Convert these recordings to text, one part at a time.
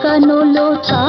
కనులు చా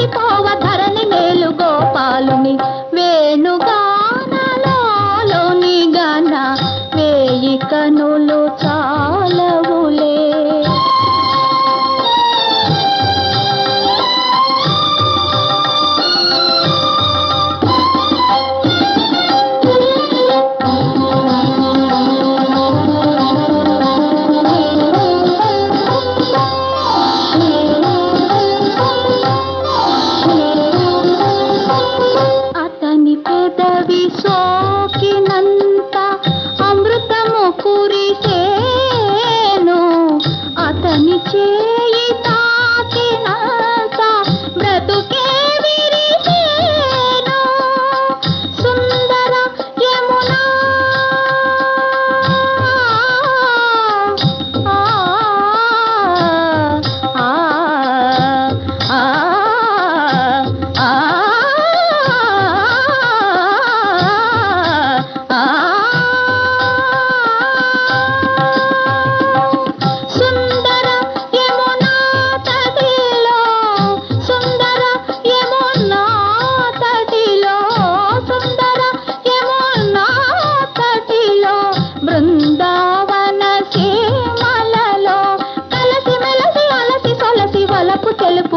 నరుల ధరణి మేలు గోపాలుని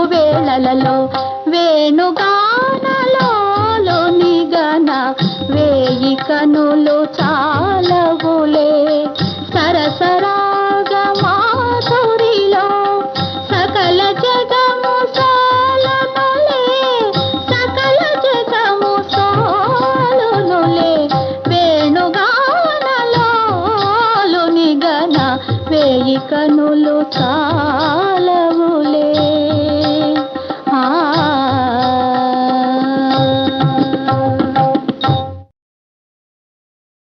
చూపు వేళలలో వేణుగానలో గన వేయి కనులు చాలవులే. సరసరాగ మాధురిలో సకల జగము సాలనులే. సకల జగము సాలనులే. వేణుగానలోని గన వేయి కనులు చాలు